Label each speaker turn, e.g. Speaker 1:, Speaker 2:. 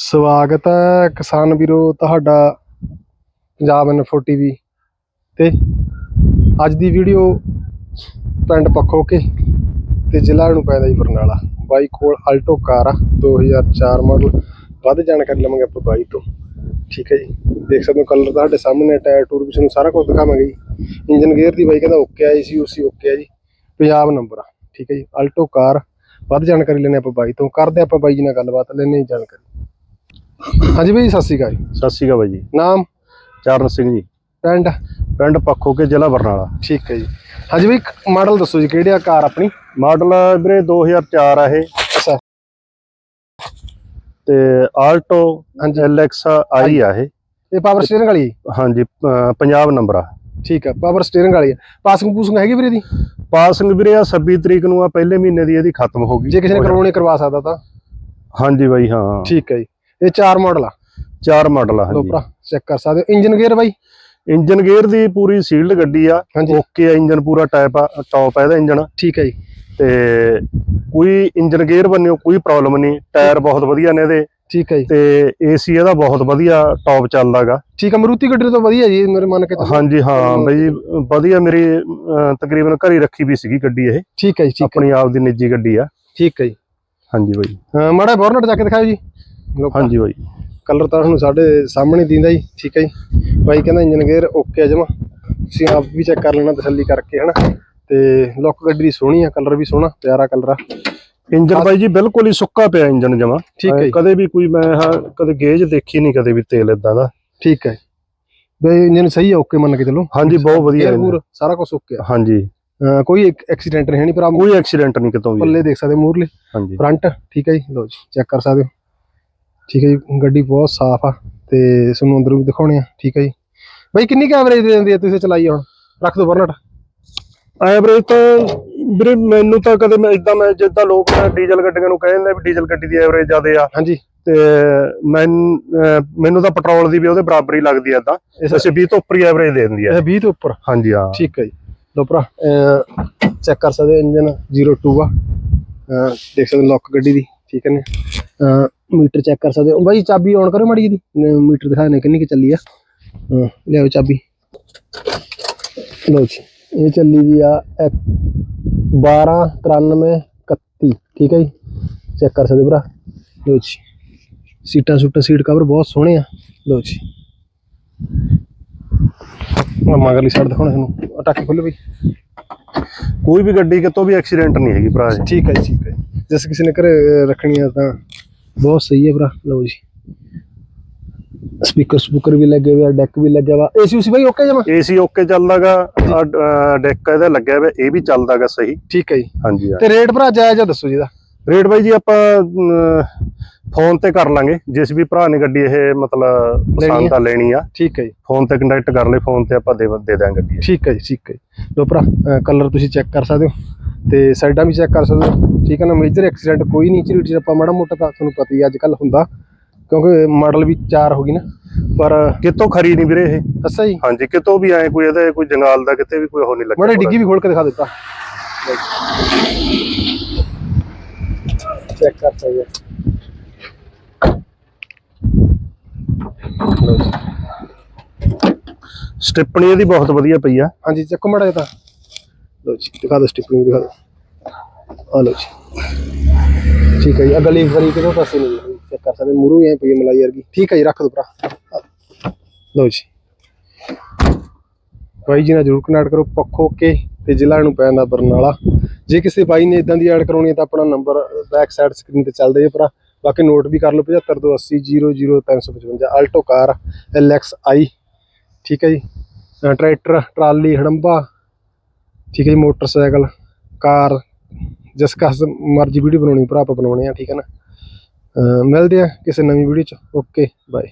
Speaker 1: ਸਵਾਗਤ ਹੈ ਕਿਸਾਨ ਵੀਰੋ ਤੁਹਾਡਾ ਪੰਜਾਬ ਇਨਫੋ ਟੀਵੀ ਤੇ ਅੱਜ ਦੀ ਵੀਡੀਓ ਪਿੰਡ ਪੱਖੋ ਕੇ ਤੇ ਜ਼ਿਲ੍ਹਾ ਨੂੰ ਪੈਂਦਾ ਜੀ ਬਰਨਾਲਾ। ਬਾਈ ਕੋਲ ਆਲਟੋ ਕਾਰ ਆ 2004 ਮਾਡਲ ਵੱਧ ਜਾਣਕਾਰੀ ਲਵਾਂਗੇ ਆਪਾਂ ਬਾਈ ਤੋਂ। ਠੀਕ ਹੈ ਜੀ। ਦੇਖ ਸਕਦੇ ਹੋ ਕਲਰ ਤੁਹਾਡੇ ਸਾਹਮਣੇ ਟਾਇਰ ਟੂਰ ਵੀ ਤੁਹਾਨੂੰ ਸਾਰਾ ਕੁਝ ਦਿਖਾਵਾਂਗੇ ਜੀ। ਇੰਜਨ ਗੇਅਰ ਦੀ ਬਾਈ ਕਹਿੰਦਾ ਓਕੇ ਆ ਸੀ ਉਸੀ ਓਕੇ ਆ ਜੀ। ਪੰਜਾਬ ਨੰਬਰ ਆ। ਠੀਕ ਹੈ ਜੀ। ਆਲਟੋ ਕਾਰ ਵੱਧ ਜਾਣਕਾਰੀ ਲੈਣੇ ਆਪਾਂ ਬਾਈ ਤੋਂ। ਕਰਦੇ ਆਪਾਂ ਬਾਈ ਜੀ ਨਾਲ ਗੱਲਬਾਤ ਲੈਣੇ ਜਾਣਕਾਰੀ। ਹਾਂਜੀ ਬਾਈ ਸਤਿ ਸ਼੍ਰੀ ਅਕਾਲ ਜੀ।
Speaker 2: ਸਤਿ ਸ਼੍ਰੀ ਅਕਾਲ ਬਾਈ ਜੀ।
Speaker 1: ਨਾਮ?
Speaker 2: ਚਰਨ ਸਿੰਘ ਜੀ।
Speaker 1: ਪਿੰਡ?
Speaker 2: ਪਿੰਡ ਪੱਖੋ ਕੇ ਜ਼ਿਲ੍ਹਾ ਬਰਨਾਲਾ।
Speaker 1: ਠੀਕ ਹੈ ਜੀ। ਹਾਂਜੀ ਬਾਈ ਮਾਡਲ ਦੱਸੋ ਜੀ ਕਿਹੜੀ ਆ ਕਾਰ ਆਪਣੀ?
Speaker 2: ਮਾਡਲ ਵੀਰੇ 2004 ਆ ਇਹ।
Speaker 1: ਅੱਛਾ।
Speaker 2: ਤੇ ਆਲਟੋ
Speaker 1: ਹਾਂਜੀ।
Speaker 2: ਐਲਐਕਸ ਆਈ ਆ ਇਹ।
Speaker 1: ਇਹ ਪਾਵਰ ਸਟੀਅਰਿੰਗ ਵਾਲੀ? ਹੈ?
Speaker 2: ਹਾਂਜੀ ਪੰਜਾਬ ਨੰਬਰ ਆ।
Speaker 1: ਠੀਕ ਹੈ ਪਾਵਰ ਸਟੀਅਰਿੰਗ ਵਾਲੀ ਹੈ ਪਾਸਿੰਗ ਪੂਸਿੰਗ ਹੈਗੀ ਵੀਰੇ ਦੀ
Speaker 2: ਪਾਸਿੰਗ ਵੀਰੇ ਆ 26 ਤਰੀਕ ਨੂੰ ਆ ਪਹਿਲੇ ਮਹੀਨੇ ਦੀ ਇਹਦੀ ਖਤਮ ਹੋ ਗਈ।
Speaker 1: ਜੇ ਕਿਸੇ ਨੇ ਕਰਵਾਉਣੀ ਕਰਵਾ ਸਕਦਾ ਤਾਂ।
Speaker 2: ਹਾਂਜੀ ਬਾਈ ਹਾਂ।
Speaker 1: ਠੀਕ ਹੈ ਜੀ। ਇਹ ਚਾਰ ਮਾਡਲ ਆ।
Speaker 2: ਚਾਰ ਮਾਡਲ ਆ
Speaker 1: ਲੋ ਭਰਾ ਚੈੱਕ ਕਰ ਸਕਦੇ ਹੋ। ਇੰਜਨ ਗੇਅਰ ਬਾਈ?
Speaker 2: ਇੰਜਨ ਗੇਅਰ ਦੀ ਪੂਰੀ ਸੀਲਡ ਗੱਡੀ ਆ। ਓਕੇ ਆ ਇੰਜਨ ਪੂਰਾ ਟਾਈਪ ਆ ਟੌਪ ਆ ਇਹਦਾ ਇੰਜਨ।
Speaker 1: ਠੀਕ ਹੈ ਜੀ।
Speaker 2: ਤੇ ਕੋਈ ਇੰਜਨ ਗੇਅਰ ਬੰਨਿਓ ਕੋਈ ਪ੍ਰੋਬਲਮ ਨਹੀਂ। ਟਾਇਰ ਬਹੁਤ ਵਧੀਆ ਨੇ ਇਹਦੇ।
Speaker 1: ਠੀਕ ਹੈ ਜੀ।
Speaker 2: ਤੇ ਏਸੀ ਇਹਦਾ ਬਹੁਤ ਵਧੀਆ ਟੌਪ ਚੱਲਦਾਗਾ।
Speaker 1: ਠੀਕ ਹੈ ਮਰੂਤੀ ਗੱਡੀ ਤੋਂ ਵਧੀਆ ਜੀ ਮੇਰੇ ਮੰਨ ਕੇ।
Speaker 2: ਹਾਂਜੀ ਹਾਂ ਬਈ ਵਧੀਆ ਮੇਰੀ ਤਕਰੀਬਨ ਘਰੀ ਰੱਖੀ ਵੀ ਸੀਗੀ ਗੱਡੀ ਇਹ।
Speaker 1: ਠੀਕ ਹੈ ਜੀ ਠੀਕ
Speaker 2: ਆਪਣੀ ਆਪ ਦੀ ਨਿੱਜੀ ਗੱਡੀ ਆ।
Speaker 1: ਠੀਕ ਹੈ ਜੀ।
Speaker 2: ਹਾਂਜੀ ਬਾਈ।
Speaker 1: ਮਾੜਾ ਬੋਰਨਟ ਜਾ ਕੇ ਦਿਖਾਓ ਜੀ। ਲੋ
Speaker 2: ਹਾਂਜੀ ਬਾਈ।
Speaker 1: ਕਲਰ ਤਾਂ ਤੁਹਾਨੂੰ ਸਾਡੇ ਸਾਹਮਣੇ ਦਿੰਦਾ ਜੀ ਠੀਕ ਹੈ ਜੀ। ਬਾਈ ਕਹਿੰਦਾ ਇੰਜਨ ਗੇਅਰ ਓਕੇ ਆ ਜਮਾ। ਤੁਸੀਂ ਆਪ ਵੀ ਚੈੱਕ ਕਰ ਲੈਣਾ ਤਸੱਲੀ ਕਰਕੇ ਹਨਾ। ਤੇ ਲੁੱਕ ਗੱਡੀ ਦੀ ਸੋਹਣੀ ਆ ਕਲਰ ਵੀ ਸੋਹਣਾ ਪਿਆਰਾ ਕਲਰ ਆ।
Speaker 2: ਇੰਜਨ ਬਾਈ ਜੀ ਬਿਲਕੁਲ ਹੀ ਸੁੱਕਾ ਪਿਆ ਇੰਜਨ ਜਮਾ।
Speaker 1: ਠੀਕ ਹੈ।
Speaker 2: ਕਦੇ ਵੀ ਕੋਈ ਮੈਂ ਹਾਂ ਕਦੇ ਗੇਜ ਦੇਖੀ ਨਹੀਂ ਕਦੇ ਵੀ ਤੇਲ ਇਦਾਂ ਦਾ।
Speaker 1: ਠੀਕ ਹੈ ਬਈ ਇੰਜਨ ਸਹੀ ਆ ਓਕੇ ਮੰਨ ਕੇ ਚੱਲੋ।
Speaker 2: ਹਾਂਜੀ ਬਹੁਤ ਵਧੀਆ।
Speaker 1: ਗੂਰ ਸਾਰਾ ਕੁਝ ਓਕੇ ਆ।
Speaker 2: ਹਾਂਜੀ।
Speaker 1: ਕੋਈ ਐਕਸੀਡੈਂਟ ਨਹੀਂ ਹੈ ਪਰ
Speaker 2: ਕੋਈ ਐਕਸੀਡੈਂਟ ਨਹੀਂ ਕਿਤੋਂ ਵੀ।
Speaker 1: ਪੱਲੇ ਦੇਖ ਸਕਦੇ ਮੂਰਲੇ
Speaker 2: ਹਾਂਜੀ।
Speaker 1: ਫਰੰਟ ਠੀਕ ਹੈ ਜੀ। ਲਓ ਜੀ ਚੈੱਕ ਕਰ ਸਕਦੇ ਹੋ। ਠੀਕ ਹੈ ਜੀ ਗੱਡੀ ਬਹੁਤ ਸਾਫ਼ ਆ ਤੇ ਤੁਹਾਨੂੰ ਅੰਦਰੋਂ ਵੀ ਦਿਖਾਉਣੇ ਆ ਠੀਕ ਹੈ ਜੀ। ਬਾਈ ਕਿੰਨੀ ਕੁ ਐਵਰੇਜ ਦੇ ਦਿੰਦੀ ਆ ਤੁਸੀਂ ਚਲਾਈ ਹੁਣ? ਰੱਖ ਦੋ ਬਰਨਟ।
Speaker 2: ਐਵਰੇਜ ਤਾਂ ਵੀਰੇ ਮੈਨੂੰ ਤਾਂ ਕਦੇ ਮੈਂ ਇਦਾਂ ਮੈਂ ਜਿੱਦਾਂ ਲੋਕ ਡੀਜ਼ਲ ਗੱਡੀਆਂ ਨੂੰ ਕਹਿੰਦੇ ਵੀ ਡੀਜ਼ਲ ਗੱਡੀ ਦੀ ਐਵਰੇਜ ਜ਼ਿਆਦੇ ਆ।
Speaker 1: ਹਾਂਜੀ।
Speaker 2: ਤੇ ਮੈਂ ਮੈਨੂੰ ਤਾਂ ਪੈਟਰੋਲ ਦੀ ਵੀ ਉਹਦੇ ਬਰਾਬਰ ਹੀ ਲੱਗਦੀ ਆ
Speaker 1: ਇਸ
Speaker 2: ਵੈਸੇ 20 ਤੋਂ ਉੱਪਰ ਹੀ ਐਵਰੇਜ ਦੇ ਦਿੰਦੀ ਆ।
Speaker 1: ਇਹ 20 ਤੋਂ ਉੱਪਰ।
Speaker 2: ਹਾਂਜੀ ਹਾਂ।
Speaker 1: ਠੀਕ ਹੈ ਜੀ। ਲੋ ਭਰਾ ਚੈੱਕ ਕਰ ਸਕਦੇ ਇੰਜਨ 02 ਆ। ਦੇਖ ਸਕਦੇ ਲੋਕ ਗੱਡੀ ਦੀ ਠੀਕ ਹੈ ਨੇ? ਮੀਟਰ ਚੈੱਕ ਕਰ ਸਕਦੇ ਹੋ। ਬਾਈ ਚਾਬੀ ਔਨ ਕਰੋ ਮਾੜੀ ਜੀ ਮੀਟਰ ਦਿਖਾ ਨੇ ਕਿੰਨੀ ਕਿ ਚੱਲੀ ਆ। ਲਿਆਓ ਚਾਬੀ। ਲਓ ਜੀ ਇਹ ਚੱਲੀ ਦੀ ਆ 12 93 31 ਠੀਕ ਹੈ ਜੀ? ਚੈੱਕ ਕਰ ਸਕਦੇ ਭਰਾ। ਲਓ ਜੀ ਸੀਟਾਂ ਸੂਟਾਂ ਸੀਟ ਕਵਰ ਬਹੁਤ ਸੋਹਣੇ ਆ। ਲਓ ਜੀ। ਮਗਰਲੀ ਸਾਈਡ ਦਿਖਾਉਣਾ ਤੁਹਾਨੂੰ। ਟਾਕੀ ਖੋਲ੍ਹੋ ਬਈ।
Speaker 2: ਕੋਈ ਵੀ ਗੱਡੀ ਕਿਤੋਂ ਵੀ ਐਕਸੀਡੈਂਟ ਨਹੀਂ ਹੈਗੀ ਭਰਾ ਜੀ
Speaker 1: ਠੀਕ ਹੈ ਠੀਕ ਹੈ। ਜਿਸ ਕਿਸੇ ਨੇ ਘਰੇ ਰੱਖਣੀ ਆ ਤਾਂ ਬਹੁਤ ਸਹੀ ਹੈ ਭਰਾ ਲਓ ਜੀ। ਸਪੀਕਰ ਸਪੂਕਰ ਵੀ ਲੱਗੇ ਹੋਏ ਆ ਡੈਕ ਵੀ ਲੱਗਿਆ ਵਾ ਏਸੀ ਉਸੀ ਬਾਈ ਓਕੇ ਜਮਾ?
Speaker 2: ਏਸੀ ਓਕੇ ਚੱਲਦਾਗਾ ਡੈਕ ਇਹਦਾ ਲੱਗਿਆ ਹੋਇਆ ਇਹ ਵੀ ਚੱਲਦਾਗਾ ਸਹੀ।
Speaker 1: ਠੀਕ ਹੈ ਜੀ।
Speaker 2: ਹਾਂਜੀ
Speaker 1: ਤੇ ਰੇਟ ਭਰਾ ਜਾਇਜ਼ ਦੱਸੋ ਜੀ ਦਾ
Speaker 2: ਰੇਟ ਬਾਈ ਜੀ ਆਪਾਂ ਫੋਨ ਤੇ ਕਰ ਲਾਂਗੇ। ਜਿਸ ਵੀ ਭਰਾ ਨੇ ਗੱਡੀ ਇਹ ਮਤਲਬ ਪਸੰਦ ਆ। ਲੈਣੀ ਆ।
Speaker 1: ਠੀਕ ਹੈ ਜੀ।
Speaker 2: ਫੋਨ ਤੇ ਕੰਟੈਕਟ ਕਰ ਲੈ ਫੋਨ ਤੇ ਆਪਾਂ ਦੇ ਦੇ ਦਾਂਗੇ ਗੱਡੀ।
Speaker 1: ਠੀਕ ਹੈ ਜੀ ਠੀਕ ਹੈ ਲੋ ਭਰਾ ਕਲਰ ਤੁਸੀਂ ਚੈੱਕ ਕਰ ਸਕਦੇ ਹੋ। ਤੇ ਸਾਈਡਾਂ ਵੀ ਚੈੱਕ ਕਰ ਸਕਦੇ ਹੋ। ਠੀਕ ਹੈ ਨਾ ਮੇਜਰ ਐਕਸੀਡੈਂਟ ਕੋਈ ਨਹੀਂ ਝਰੀਟ ਆਪਾਂ ਮਾੜਾ ਮੋਟਾ ਤਾਂ ਤੁਹਾਨੂੰ ਪਤਾ ਹੀ ਅੱਜ ਕੱਲ ਹੁੰਦਾ ਕਿਉਂਕਿ ਮਾਡਲ ਵੀ ਚਾਰ ਹੋ ਗਈ ਨਾ ਪਰ
Speaker 2: ਕਿਤੋਂ ਖਰੀ ਨਹੀਂ ਵੀਰੇ ਇਹ?
Speaker 1: ਅੱਛਾ ਜੀ।
Speaker 2: ਹਾਂਜੀ ਕਿਤੋਂ ਵੀ ਆਏ ਕੋਈ ਇਹਦੇ ਕੋਈ ਜੰਗਾਲ ਦਾ ਕਿਤੇ ਵੀ ਕੋਈ ਉਹ ਨਹੀਂ ਲੱਗਿਆ
Speaker 1: ਮਾੜੇ ਡਿੱਗੀ ਵੀ ਖੋਲ ਕੇ ਦਿਖਾ ਦਿੱਤਾ। ਚੈੱਕ ਕਰ ਹੋ।
Speaker 2: ਸਟਿੱਪਣੀ ਇਹਦੀ ਬਹੁਤ ਵਧੀਆ ਪਈ ਆ।
Speaker 1: ਹਾਂਜੀ ਚੱਕੋ ਮੜਾ ਤਾਂ। ਲੋ ਜੀ ਦਿਖਾ ਦੋ ਸਟਿਪਿੰਗ ਦਿਖਾ ਦੋ ਆ ਲੋ ਜੀ। ਠੀਕ ਹੈ ਜੀ, ਅਗਲੀ ਵਾਰੀ ਕਿਹਦੇ ਪਾਸੇ ਨਹੀਂ ਚੈੱਕ ਕਰ ਸਕਦੇ ਮੂਰੂ ਐ ਪਈ ਮਲਾਈ ਵਰਗੀ। ਠੀਕ ਹੈ ਜੀ, ਰੱਖ ਦੋ ਭਰਾ। ਲਓ ਜੀ। ਬਾਈ ਜੀ ਨਾਲ ਜਰੂਰ ਕਨੈਕਟ ਕਰੋ, ਪੱਖੋ ਕੇ ਤੇ ਜ਼ਿਲ੍ਹਾ ਨੂੰ ਪੈਂਦਾ ਬਰਨਾਲਾ। ਜੇ ਕਿਸੇ ਬਾਈ ਨੇ ਇਦਾਂ ਦੀ ਐਡ ਕਰਾਉਣੀ ਹੈ ਤਾਂ ਆਪਣਾ ਨੰਬਰ ਬੈਕ ਸਾਈਡ ਸਕਰੀਨ ਤੇ ਚੱਲਦਾ ਹੈ ਭਰਾ। ਬਾਕੀ ਨੋਟ ਵੀ ਕਰ ਲਓ 7528 00355 ਆਲਟੋ ਕਾਰ ਐਲਐਕਸ ਆਈ ਠੀਕ ਹੈ ਜੀ। ਟਰੈਕਟਰ ਟਰਾਲੀ, ਹੜੰਬਾ। ਠੀਕ ਹੈ ਜੀ ਮੋਟਰਸਾਈਕਲ ਕਾਰ ਜਿਸ ਕਸ ਮਰਜ਼ੀ ਵੀਡੀਓ ਬਣਾਉਣੀ, ਭਰਾ ਆਪਾਂ ਬਣਾਉਣੇ ਆ, ਠੀਕ ਹੈ ਨਾ? ਮਿਲਦੇ ਆ ਕਿਸੇ ਨਵੀਂ ਵੀਡੀਓ ਚ। Okay bye